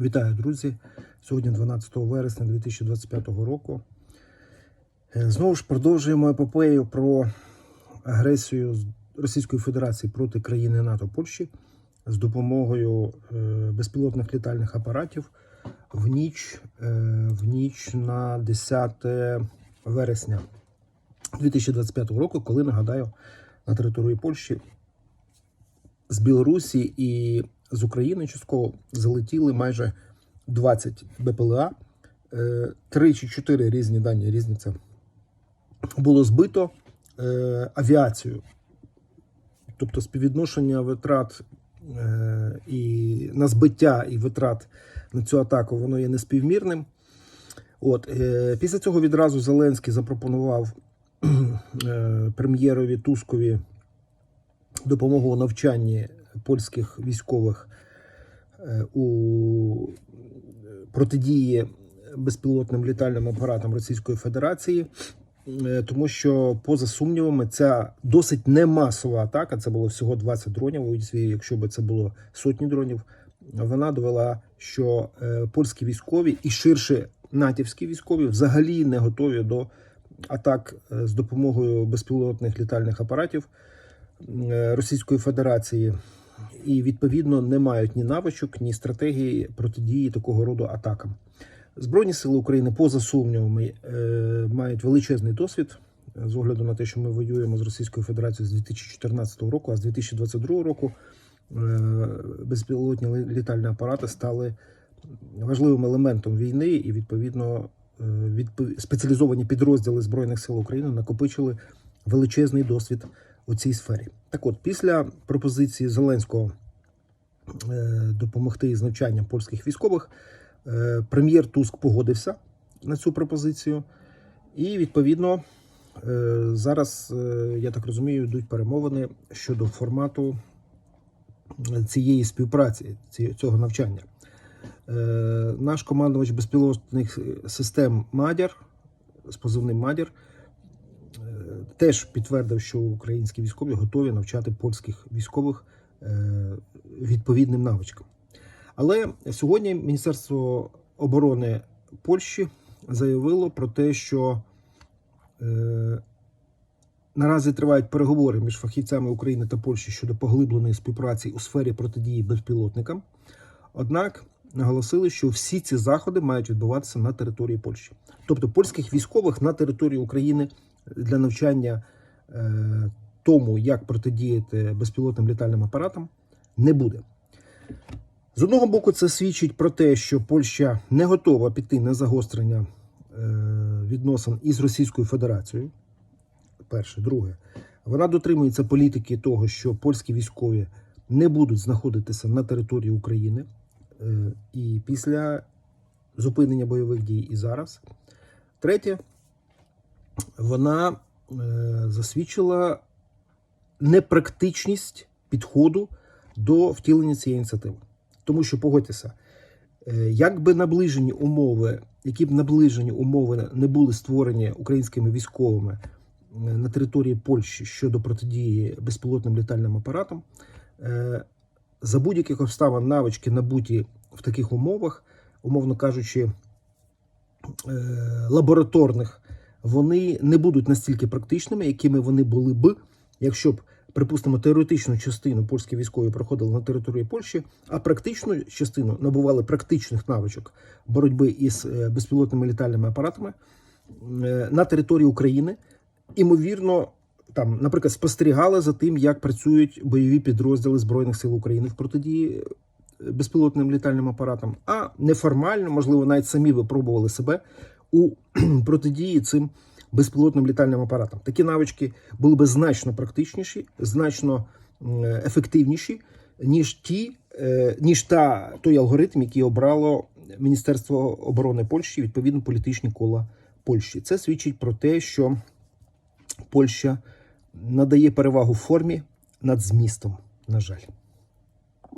Вітаю, друзі! Сьогодні 12 вересня 2025 року. Е, Знову ж продовжуємо епопею про агресію Російської Федерації проти країни НАТО Польщі з допомогою е, безпілотних літальних апаратів в ніч, е, в ніч на 10 вересня 2025 року, коли нагадаю, на території Польщі з Білорусі і з України частково залетіли майже 20 БПЛА. Е, Три чи чотири різні дані різниця було збито е, авіацією. Тобто співвідношення витрат е, і на збиття і витрат на цю атаку воно є неспівмірним. От, після цього відразу Зеленський запропонував прем'єрові Тускові допомогу у навчанні польських військових е, у протидії безпілотним літальним апаратам Російської Федерації, е, тому що, поза сумнівами, ця досить немасова атака. Це було всього 20 дронів. Якщо б це було сотні дронів, вона довела, що е, польські військові і ширше натівські військові взагалі не готові до атак з допомогою безпілотних літальних апаратів Російської Федерації. І відповідно не мають ні навичок, ні стратегії протидії такого роду атакам. Збройні сили України, поза сумнівами, е, мають величезний досвід е, з огляду на те, що ми воюємо з Російською Федерацією з 2014 року, а з 2022 року е, безпілотні літальні апарати стали важливим елементом війни, і відповідно спеціалізовані підрозділи збройних сил України накопичили величезний досвід у цій сфері. Так от, після пропозиції Зеленського е, допомогти із навчанням польських військових, е, прем'єр Туск погодився на цю пропозицію, і відповідно е, зараз, я так розумію, йдуть перемовини щодо формату цієї співпраці, цього навчання. Наш командувач безпілотних систем Мадяр з позивним Мадяр теж підтвердив, що українські військові готові навчати польських військових е, відповідним навичкам. Але сьогодні Міністерство оборони Польщі заявило про те, що е, наразі тривають переговори між фахівцями України та Польщі щодо поглибленої співпраці у сфері протидії безпілотникам. Однак наголосили, що всі ці заходи мають відбуватися на території Польщі, тобто польських військових на території України для навчання е, тому, як протидіяти безпілотним літальним апаратам, не буде. З одного боку, це свідчить про те, що Польща не готова піти на загострення е, відносин із Російською Федерацією. Перше, друге, вона дотримується політики того, що польські військові не будуть знаходитися на території України е, і після зупинення бойових дій і зараз. Третє, вона е, засвідчила непрактичність підходу до втілення цієї ініціативи. Тому що погодьтеся, е, як би наближені умови, які б наближені умови не були створені українськими військовими е, на території Польщі щодо протидії безпілотним літальним апаратам, за будь-яких обставин навички набуті в таких умовах, умовно кажучи, лабораторних, вони не будуть настільки практичними, якими вони були б, якщо б, припустимо, теоретичну частину польські військові проходили на території Польщі, а практичну частину набували практичних навичок боротьби із е, безпілотними літальними апаратами е, на території України. Імовірно, там, наприклад, спостерігали за тим, як працюють бойові підрозділи Збройних сил України в протидії е, безпілотним літальним апаратам, а неформально, можливо, навіть самі випробували себе у протидії цим безпілотним літальним апаратам. Такі навички були би значно практичніші, значно ефективніші, ніж ті, е, ніж та той алгоритм, який обрало Міністерство оборони Польщі, відповідно політичні кола Польщі. Це свідчить про те, що Польща надає перевагу формі над змістом, на жаль.